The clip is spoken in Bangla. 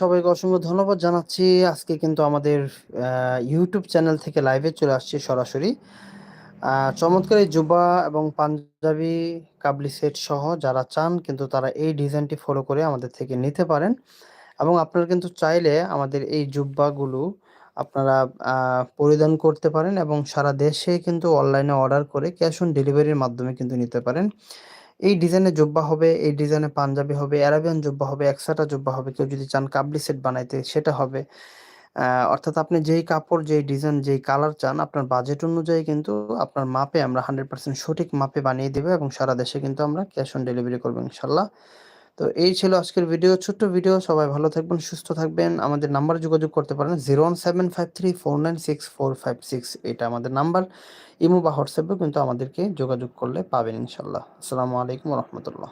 সবাইকে অসংখ্য ধন্যবাদ জানাচ্ছি। আজকে কিন্তু আমাদের ইউটিউব চ্যানেল থেকে লাইভে চলে আসছি সরাসরি। চমৎকার এই জুব্বা এবং পাঞ্জাবি কাবলি সেট সহ যারা চান কিন্তু তারা এই ডিজাইনটি ফলো করে আমাদের থেকে নিতে পারেন। এবং আপনারা কিন্তু চাইলে আমাদের এই জুব্বাগুলো আপনারা পরিধান করতে পারেন এবং সারা দেশে কিন্তু অনলাইনে অর্ডার করে ক্যাশ অন ডেলিভারির মাধ্যমে কিন্তু নিতে পারেন। এই ডিজাইনের জব্বা হবে, এই ডিজাইনে পাঞ্জাবি হবে অ্যারাবিয়ান জব্বা হবে একসাটা জব্বা হবে, কেউ যদি চান কাবলি সেট বানাইতে, সেটা হবে। অর্থাৎ আপনি যেই কাপড়, যেই ডিজাইন যেই কালার চান, আপনার বাজেট অনুযায়ী কিন্তু আপনার মাপে আমরা হান্ড্রেড পার্সেন্ট সঠিক মাপে বানিয়ে দেবে এবং সারা দেশে কিন্তু আমরা ক্যাশ অন ডেলিভারি করব ইনশাল্লাহ। তো এই ছিল আজকের ভিডিও ছোট্ট ভিডিও সবাই ভালো থাকবেন, সুস্থ থাকবেন। আমাদের নাম্বার যোগাযোগ করতে পারেন zero one seven five three four nine six four five six এটা আমাদের নাম্বার ইমো বা হোয়াটসঅ্যাপেও কিন্তু আমাদেরকে যোগাযোগ করলে পাবেন ইনশাল্লাহ আসসালামু আলাইকুম রহমতুল্লাহ।